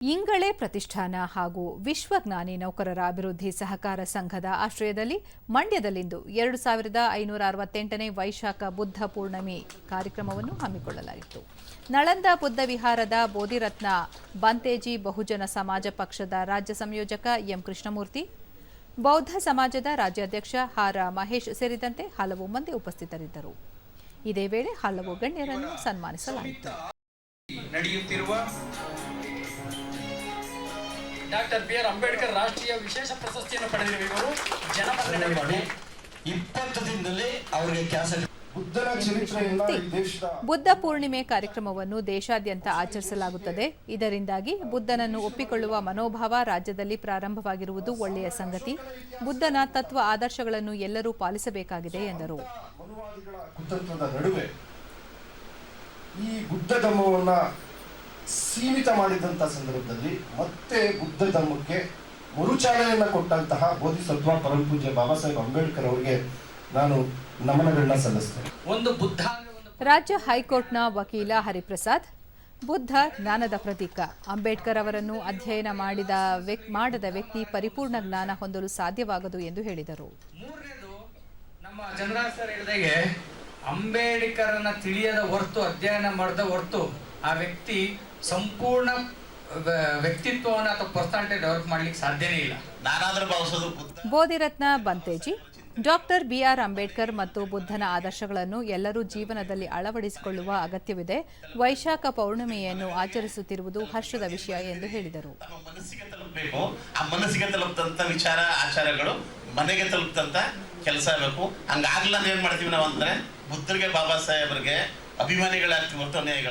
ಇಂಗಳೆ ಪ್ರತಿಷ್ಠಾನ ಹಾಗೂ ವಿಶ್ವಜ್ಞಾನಿ ನೌಕರರ ಅಭಿವೃದ್ಧಿ ಸಹಕಾರ ಸಂಘದ ಆಶ್ರಯದಲ್ಲಿ ಮಂಡ್ಯದಲ್ಲಿಂದು ಎರಡು ಸಾವಿರದ ಐನೂರ ಅರವತ್ತೆಂಟನೇ ವೈಶಾಖ ಬುದ್ಧ ಪೂರ್ಣಮಿ ಕಾರ್ಯಕ್ರಮವನ್ನು ಹಮ್ಮಿಕೊಳ್ಳಲಾಗಿತ್ತು ನಳಂದ ಬುದ್ಧ ವಿಹಾರದ ಬೋಧಿರತ್ನ ಬಂತೇಜಿ ಬಹುಜನ ಸಮಾಜ ಪಕ್ಷದ ರಾಜ್ಯ ಸಂಯೋಜಕ ಎಂ ಕೃಷ್ಣಮೂರ್ತಿ, ಬೌದ್ಧ ಸಮಾಜದ ರಾಜ್ಯಾಧ್ಯಕ್ಷ ಹಾರ ಮಹೇಶ್ ಸೇರಿದಂತೆ ಹಲವು ಮಂದಿ ಉಪಸ್ಥಿತರಿದ್ದರು. ಇದೇ ವೇಳೆ ಹಲವು ಗಣ್ಯರನ್ನು ಸನ್ಮಾನಿಸಲಾಯಿತು. ಡಾಕ್ಟರ್ ಬಿ ಆರ್ ಅಂಬೇಡ್ಕರ್ ರಾಷ್ಟ್ರೀಯ ವಿಶೇಷ ಪ್ರಶಸ್ತಿಯನ್ನು ಪಡೆದಿರುವ ಇವರು ಜನಪದ ಮಾಡಿ ಇಪ್ಪತ್ತು ದಿನದಲ್ಲಿ ಅವರಿಗೆ ಈ ಬುದ್ಧ ಪೂರ್ಣಿಮೆ ಕಾರ್ಯಕ್ರಮವನ್ನು ದೇಶಾದ್ಯಂತ ಆಚರಿಸಲಾಗುತ್ತದೆ. ಇದರಿಂದಾಗಿ ಬುದ್ಧನನ್ನು ಒಪ್ಪಿಕೊಳ್ಳುವ ಮನೋಭಾವ ರಾಜ್ಯದಲ್ಲಿ ಪ್ರಾರಂಭವಾಗಿರುವುದು ಒಳ್ಳೆಯ ಸಂಗತಿ. ಬುದ್ಧನ ತತ್ವ ಆದರ್ಶಗಳನ್ನು ಎಲ್ಲರೂ ಪಾಲಿಸಬೇಕಾಗಿದೆ ಎಂದರು. ಮನುವಾದಿಗಳ ಕುತಂತ್ರದ ನಡುವೆ ಈ ಬುದ್ಧ ಧಮ್ಮವನ್ನ ಸೀಮಿತ ಮಾಡಿದಂಥ ಸಂದರ್ಭದಲ್ಲಿ ಮತ್ತೆ ಬುದ್ಧ ಧರ್ಮಕ್ಕೆ ಮರುಚಾಲನೆಯನ್ನ ಕೊಟ್ಟಂತಹ ಬೋಧಿಸತ್ವ ಪರಮಪೂಜ್ಯ ಬಾಬಾ ಸಾಹೇಬ್ ಅಂಬೇಡ್ಕರ್ ಅವರಿಗೆ ನಾನು ನಮನಗಳನ್ನ ಸಲ್ಲಿಸ್ತೇನೆ. ಒಂದು ಬುದ್ಧ ರಾಜ್ಯ ಹೈಕೋರ್ಟ್ನ ವಕೀಲ ಹರಿಪ್ರಸಾದ್ ಬುದ್ಧ ಜ್ಞಾನದ ಪ್ರತೀಕ. ಅಂಬೇಡ್ಕರ್ ಅವರನ್ನು ಅಧ್ಯಯನ ಮಾಡಿದ ವ್ಯಕ್ ಮಾಡದ ವ್ಯಕ್ತಿ ಪರಿಪೂರ್ಣ ಜ್ಞಾನ ಹೊಂದಲು ಸಾಧ್ಯವಾಗದು ಎಂದು ಹೇಳಿದರು. ಮೂರನೇದು ನಮ್ಮ ಜನರಾಜ್ ಸರ್ ಹೇಳಿದಾಗೆ ಅಂಬೇಡ್ಕರನ್ನ ತಿಳಿಯದ ಹೊರತು ಅಧ್ಯಯನ ಮಾಡದ ಹೊರ್ತು ಆ ವ್ಯಕ್ತಿ ಸಂಪೂರ್ಣ ವ್ಯಕ್ತಿತ್ವವನ್ನು ಅಥವಾ ಪರ್ಸನಾಲಿಟಿ ಡೆವಲಪ್ ಮಾಡ್ಲಿಕ್ಕೆ ಸಾಧ್ಯನೇ ಇಲ್ಲ. ನಾನಾದ್ರೂ ಭಾವಿಸೋದು Bodhiratna Bhanteji doctor B R Ambedkar ಮತ್ತು ಬುದ್ಧನ ಆದರ್ಶಗಳನ್ನು ಎಲ್ಲರೂ ಜೀವನದಲ್ಲಿ ಅಳವಡಿಸಿಕೊಳ್ಳುವ ಅಗತ್ಯವಿದೆ. ವೈಶಾಖ ಪೌರ್ಣಿಮೆಯನ್ನು ಆಚರಿಸುತ್ತಿರುವುದು ಹರ್ಷದ ವಿಷಯ ಎಂದು ಹೇಳಿದರು. ನಮ್ಮ ಮನಸ್ಸಿಗೆ ತಲುಪಬೇಕು. ಆ ಮನಸ್ಸಿಗೆ ತಲುಪದಂತ ವಿಚಾರ ಆಚಾರಗಳು ಮನೆಗೆ ತಲುಪದಂತ ಕೆಲಸ ಬೇಕು. ಹಂಗಾಗ್ಲ ಏನ್ ಮಾಡ್ತೀವಿ ನಾವು ಅಂದ್ರೆ ಬುದ್ಧರಿಗೆ ಬಾಬಾ ಸಾಹೇಬ್ರಿಗೆ ಅಭಿಮಾನಿಗಳಾಗ್ತೀವಿ ಹೊರತು ಅನ್ಯಾಯಗಳ